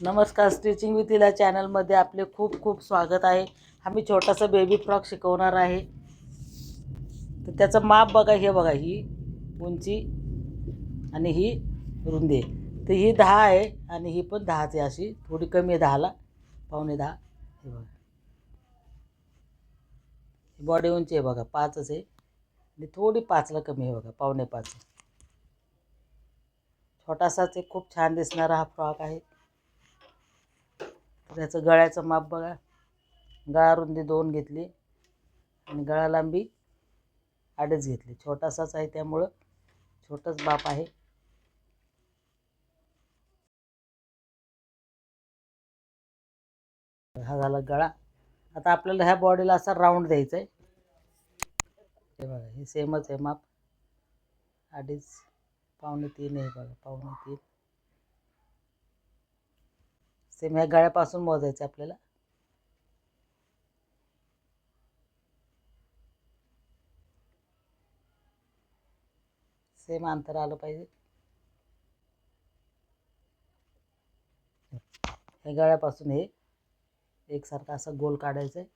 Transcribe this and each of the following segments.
नमस्कार stitching with इला चॅनलमध्ये आपले खूप खूप स्वागत आहे. आम्ही छोटासा बेबी फ्रॉक शिकवणार आहे. तर त्याचं माप बघा हे बघा ही उंची आणि ही रुंदी. आहे तर ही दहा आहे आणि ही पण दहाच आहे अशी. थोडी कमी आहे दहाला पावणे दहा. हे बघा. बॉडी उंची आहे बघा पाचच आहे. आणि थोडी पाचला कमी आहे बघा पावणे पाच. छोटासाच एक खूप छान दिसणारा हा फ्रॉक आहे. त्याचं गळ्याचं माप बघा. गळा रुंदी दोन घेतली. आणि गळा लांबी अडीच घेतली. छोटासाच आहे त्यामुळं छोटंच बाप आहे. हा झाला गळा. आता आपल्याला ह्या बॉडीला असा राऊंड द्यायचा आहे हे बघा हे सेमच आहे माप. अडीच पावणे तीन आहे बघा पावणे तीन. सेम ह्या गळ्यापासून मोजायचं आपल्याला. सेम अंतर आलं पाहिजे. हे गळ्यापासून हे एकसारखा असा गोल काढायचा आहे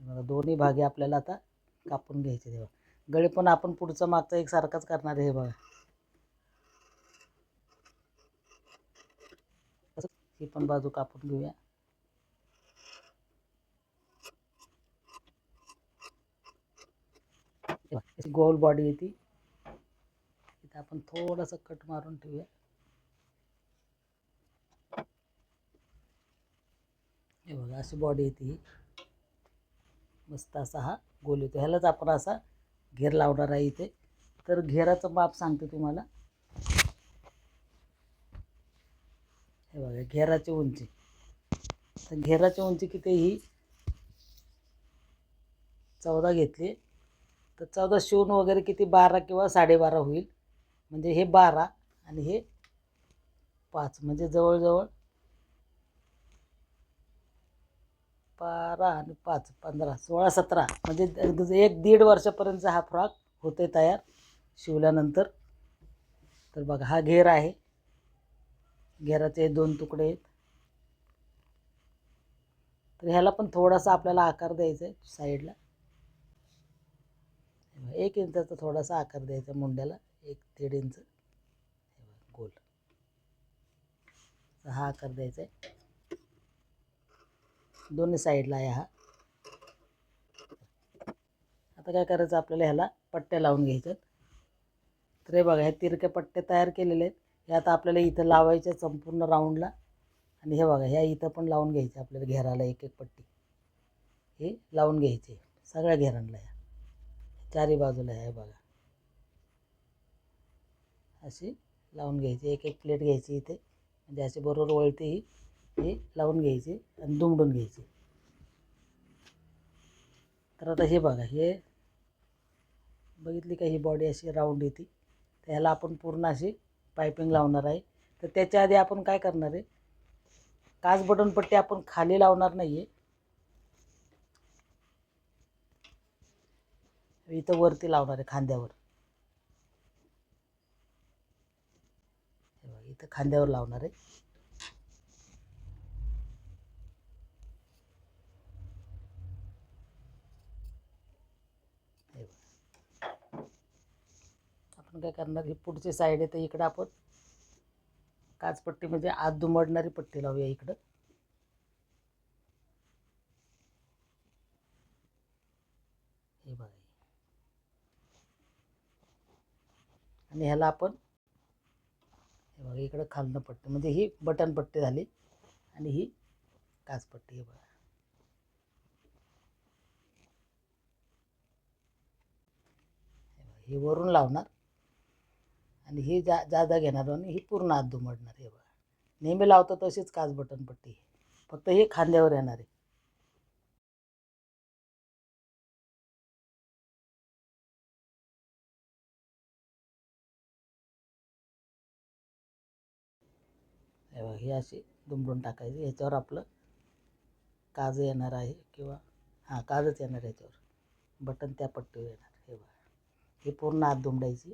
बघा दोन्ही भागे आपल्याला आता कापून घ्यायचे तेव्हा. गळे पण आपण पुढचं मागचं एकसारखाच करणार आहे हे बघा. ही पण बाजू कापून घेऊया. गोल बॉडी येते इथं आपण थोडंसं कट मारून ठेवूया. हे बघा अशी बॉडी येते ही मस्त असा हा गोल येतो. ह्यालाच आपण असा घेर लावणार आहे इथे. तर घेराचं माप सांगते तुम्हाला हे बघा घेराची उंची. तर घेराची उंची किती ही? चौदा घेतली. तर चौदा शिवून वगैरे किती? बारा किंवा साडेबारा होईल. म्हणजे हे बारा आणि हे पाच. म्हणजे जवळजवळ बारा आणि पाच पंधरा सोळा सतरा. म्हणजे एक दीड वर्षापर्यंतचा हा फ्रॉक होते तयार शिवल्यानंतर. तर बघा हा घेर आहे. घेराचे दोन तुकडे. आहेत तर ह्याला पण थोडासा आपल्याला आकार द्यायचा आहे साईडला. एक इंचाचा थोडासा आकार द्यायचा मुंड्याला एक दीड इंच. गोल. हा आकार द्यायचा आहे दोन्ही साईडला आहे हा. आता काय करायचं आपल्याला ह्याला पट्ट्या लावून घ्यायच्यात. तर हे बघा हे तिरके पट्टे तयार केलेले आहेत. हे आता आपल्याला इथं लावायच्या संपूर्ण राऊंडला आणि हे बघा ह्या इथं पण लावून घ्यायचे आपल्याला घेराला एक एक पट्टी. हे लावून घ्यायचे सगळ्या घेरांना ह्या चारी बाजूला ह्या बघा. अशी लावून घ्यायची एक एक प्लेट घ्यायची इथे. म्हणजे अशी बरोबर वळते ही. हे लावून घ्यायचे आणि दुमडून घ्यायचे. तर आता हे बघा हे बघितली का ही बॉडी अशी राऊंड येते. तर ह्याला आपण पूर्ण अशी पायपिंग लावणार आहे. तर त्याच्या आधी आपण काय करणार आहे? काच बटन पट्टी आपण खाली लावणार नाही आहे इथं वरती लावणार आहे खांद्यावर. इथं खांद्यावर लावणार आहे. आपण काय करणार? ही पुढची साईड आहे तर इकडं आपण काचपट्टी म्हणजे आत दुमडणारी पट्टी लावूया इकडं. हे बघा. आणि ह्याला आपण हे बघा इकडं खालनं पट्टी म्हणजे ही बटन पट्टी झाली आणि ही काचपट्टी हे बघा हे वरून लावणार. आणि ही जा जादा घेणार आणि ही पूर्ण आत दुमडणार हे बघा. नेहमी लावतो तशीच काच बटन पट्टी फक्त ही खांद्यावर येणार आहे. हे ही अशी दुमडून टाकायची. ह्याच्यावर आपलं काज येणार आहे किंवा हां काजच येणार याच्यावर. बटन त्या पट्टीवर येणार. हे बघा. ही पूर्ण आत दुमडायची.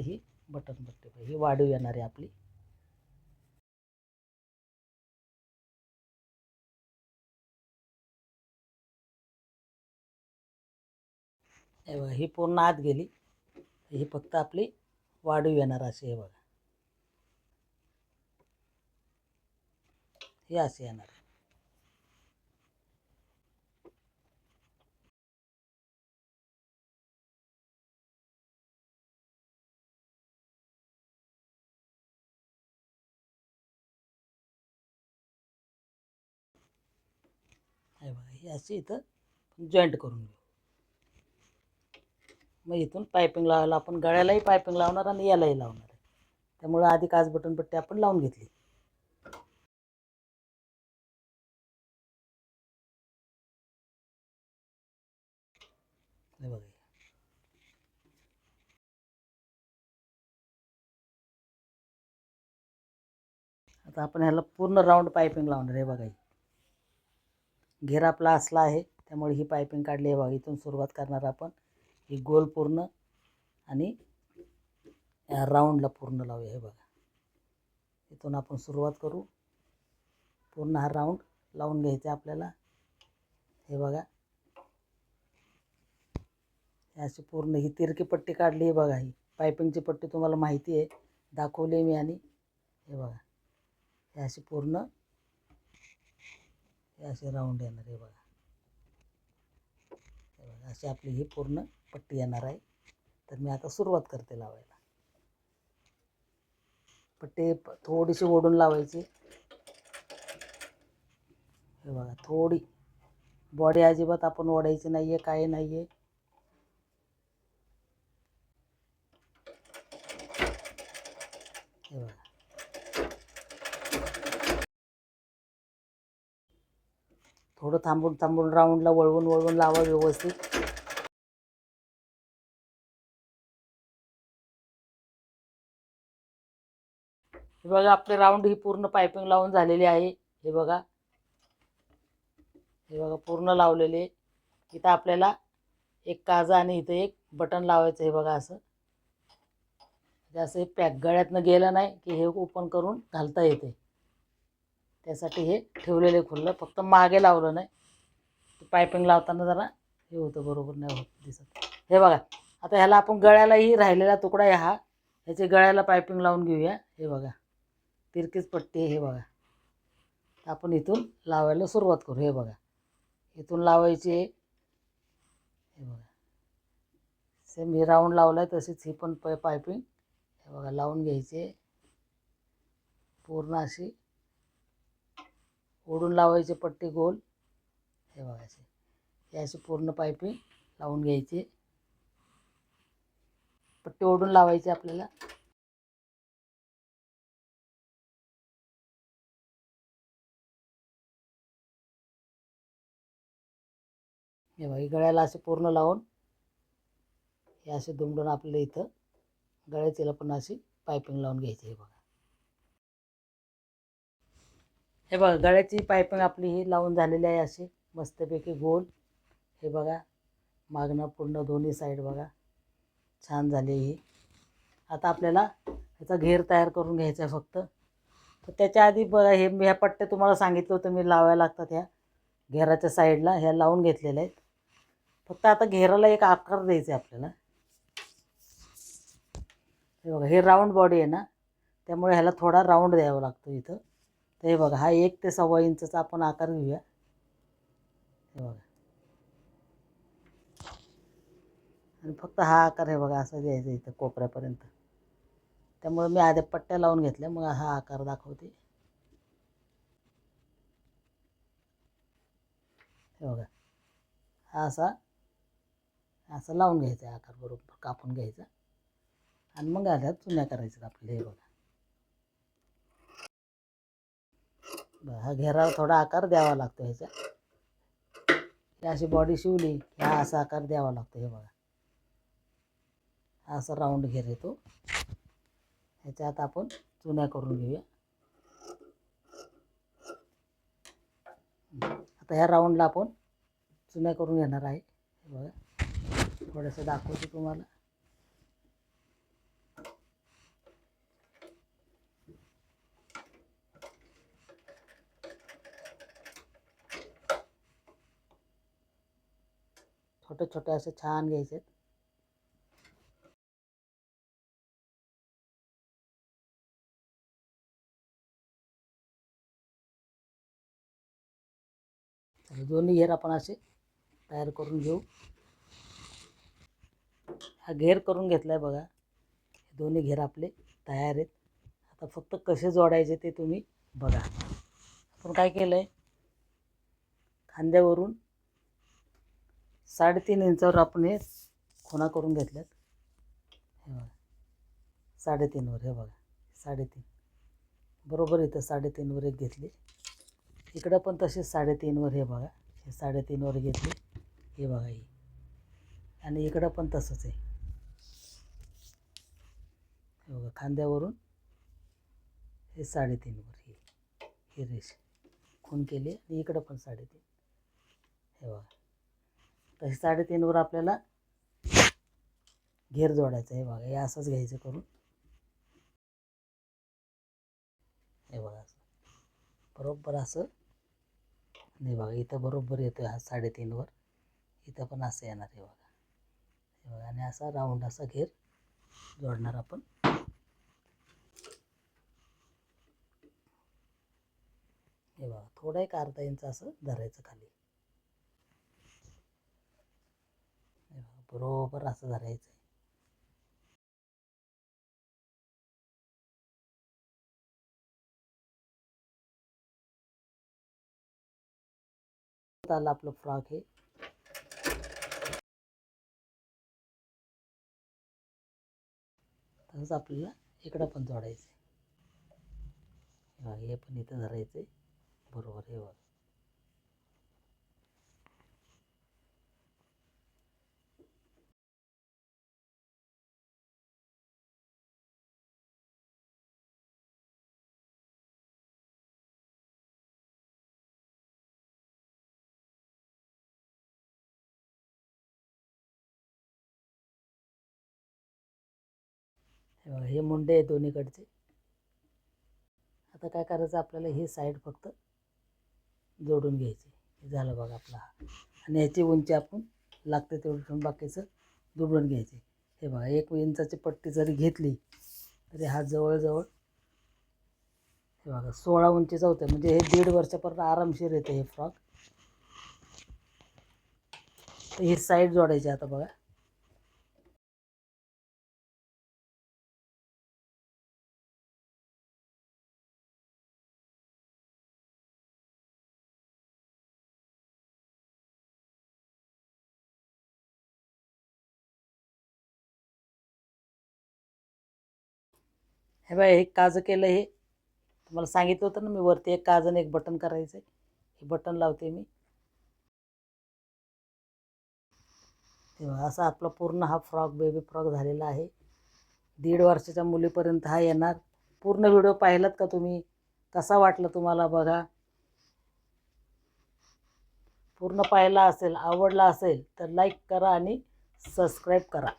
ही बटन पट्टी पाहिजे ही वाढीव येणार आहे आपली. हे बघा ही पूर्ण आत गेली. ही फक्त आपली वाढीव येणार अशी हे बघा. ही असे येणार. हे बघा ही अशी इथं जॉईंट करून घेऊ. मग इथून पायपिंग लावायला आपण गळ्यालाही पायपिंग लावणार आणि यालाही लावणार आहे. त्यामुळं आधी काच बटन पट्टी आपण लावून घेतली. हे बघा. आता आपण ह्याला पूर्ण राऊंड पायपिंग लावणार आहे बघा. घेरापला असला आहे त्यामुळे ही पायपिंग काढली आहे बघा इथून सुरुवात करणार आपण. ही गोल पूर्ण आणि राऊंडला पूर्ण लावूया हे बघा. इथून आपण सुरुवात करू. पूर्ण हा राऊंड लावून घ्यायचा आपल्याला. हे बघा. अशी पूर्ण ही तिरकी पट्टी काढली आहे बघा ही. पायपिंगची पट्टी तुम्हाला माहिती आहे. दाखवली मी आणि हे बघा. हे अशी पूर्ण हे असे राऊंड येणार आहे बघा. हे बघा अशी आपली ही पूर्ण पट्टी येणार आहे. तर मी आता सुरुवात करते लावायला. पट्टी थोडीशी ओढून लावायची. हे बघा थोडी. बॉडी अजिबात आपण ओढायची नाही आहे काही नाही आहे हे बघा थोडं थांबून थांबून राऊंडला वळवून वळवून लावा व्यवस्थित. हे बघा आपले राऊंड ही पूर्ण पायपिंग लावून झालेली आहे. हे बघा. हे बघा पूर्ण लावलेले. इथं आपल्याला एक काजा आणि इथं एक बटन लावायचं हे बघा असं. म्हणजे असं हे पॅक गळ्यातनं गेलं नाही की हे ओपन करून घालता येते. त्यासाठी हे ठेवलेले खुल्लं फक्त मागे लावलं नाही. पायपिंग लावताना जरा हे होतं बरोबर नाही होत दिसत. हे बघा आता ह्याला आपण गळ्यालाही राहिलेला तुकडा आहे हा. ह्याचे गळ्याला पायपिंग लावून घेऊया. हे बघा तिरकीच पट्टी आहे हे बघा. आपण इथून लावायला सुरुवात करू हे बघा. इथून लावायची आहे. हे बघा. सेम ही राऊंड लावला आहे तशीच ही पण प पायपिंग. हे बघा लावून घ्यायची पूर्ण अशी ओढून लावायचे पट्टी गोल. हे बघायचे हे असे पूर्ण पायपिंग लावून घ्यायचे. पट्टी ओढून लावायचे आपल्याला. हे बघा गळ्याला असे पूर्ण लावून हे असे दुमडून आपल्याला इथं गळ्याचीला पण अशी पायपिंग लावून घ्यायची हे बघा. हे बघा गळ्याची पायपिंग आपली ही लावून झालेली आहे अशी. मस्तपैकी गोल. हे बघा मागणं पूर्ण दोन्ही साईड बघा. छान झाली ही. आता आपल्याला ह्याचा घेर तयार करून घ्यायचा आहे फक्त. तर त्याच्या आधी बघा हे मी ह्या पट्ट्या तुम्हाला सांगितलं होतं मी लावायला लागतात ह्या. घेराच्या साईडला ह्या लावून घेतलेल्या आहेत. फक्त आता घेराला एक आकार द्यायचा आहे आपल्याला. हे बघा हे राऊंड बॉडी आहे ना. त्यामुळे ह्याला थोडा राऊंड द्यावा लागतो इथं. तर हे बघा हा एक ते सव्वा इंचचा आपण आकार घेऊया. हे बघा. आणि फक्त हा आकार हे बघा असा द्यायचा इथं कोपऱ्यापर्यंत. त्यामुळे मी आधी पट्ट्या लावून घेतल्या मग हा आकार दाखवते. हे बघा. हा असा असं लावून घ्यायचा आकार बरोबर कापून घ्यायचा. आणि मग आल्यात चुन्या करायचं आपल्याला हे बघा बघा, हा घेराव थोडा आकार द्यावा लागतो ह्याचा. ही अशी बॉडी शिवली की हा असा आकार द्यावा लागतो हे बघा. हा असा राऊंड घेर येतो. ह्याच्यात आपण चुन्या करून घेऊया. आता ह्या राऊंडला आपण चुन्या करून घेणार आहे. हे बघा. थोडंसं दाखवते तुम्हाला. छोटे छोटे असे छान घ्यायचे दोन्ही घेर आपण असे तयार करून घेऊ। हा घेर करून घेतला आहे बघा हे दोन्ही घेर आपले तयार आहेत. आता फक्त कसे जोडायचे ते तुम्ही बघा. आपण काय केलं आहे खांद्यावरून साडेतीन इंचावर आपण हे खुणा करून घेतल्यात. हे बघा. साडेतीनवर हे बघा. साडेतीन. बरोबर इथं साडेतीनवर एक घेतली. इकडं पण तसेच साडेतीनवर हे बघा. हे साडेतीनवर घेतले. हे बघा ही. आणि इकडं पण तसंच आहे. हे बघा खांद्यावरून हे साडेतीनवर हे. हे रेष. खून केली आणि इकडं पण साडेतीन. हे बघा. तसे साडेतीनवर आपल्याला घेर जोडायचं आहे. बघा हे असंच घ्यायचं करून. हे बघा असं. बरोबर असं. आणि बघा इथं बरोबर येतो हा साडेतीनवर इथं पण असं येणार हे बघा. हे बघा आणि असा राऊंड असा घेर जोडणार आपण. हे बघा थोडं एक अर्धा इंच असं धरायचं खाली हे बघा, बरोबर असं धरायचं आहे आलं आपलं फ्रॉक हे. तसंच आपल्याला इकडं पण जोडायचं आहे हे पण इथं धरायचं आहे बरोबर हे बघ. हे बघा हे मुंडे आहे दोन्हीकडचे. आता काय करायचं आपल्याला हे साईड फक्त जोडून घ्यायची. हे झालं बघा आपला हा. आणि ह्याची उंची आपण लागते तेवढं ठेवून बाकीचं दुबडून घ्यायचे. हे बघा एक इंचाची पट्टी जरी घेतली तरी हा जवळजवळ हे बघा सोळा उंचीचा होतं म्हणजे हे दीड वर्षापर्यंत आरामशीर येते हे फ्रॉक हे ही साईड जोडायची आता बघा. हे बघा हे काजं केलं हे. तुम्हाला सांगितलं होतं ना मी वरती एक काजन आणि एक बटन करायचं हे बटन लावते मी. तेव्हा असा आपला पूर्ण हा फ्रॉक बेबी फ्रॉक झालेला आहे. दीड वर्षाच्या मुलीपर्यंत हा येणार. पूर्ण व्हिडिओ पाहिलात का तुम्ही? कसा वाटला तुम्हाला बघा? पूर्ण पाहिला असेल आवडला असेल तर लाईक करा आणि सबस्क्राईब करा.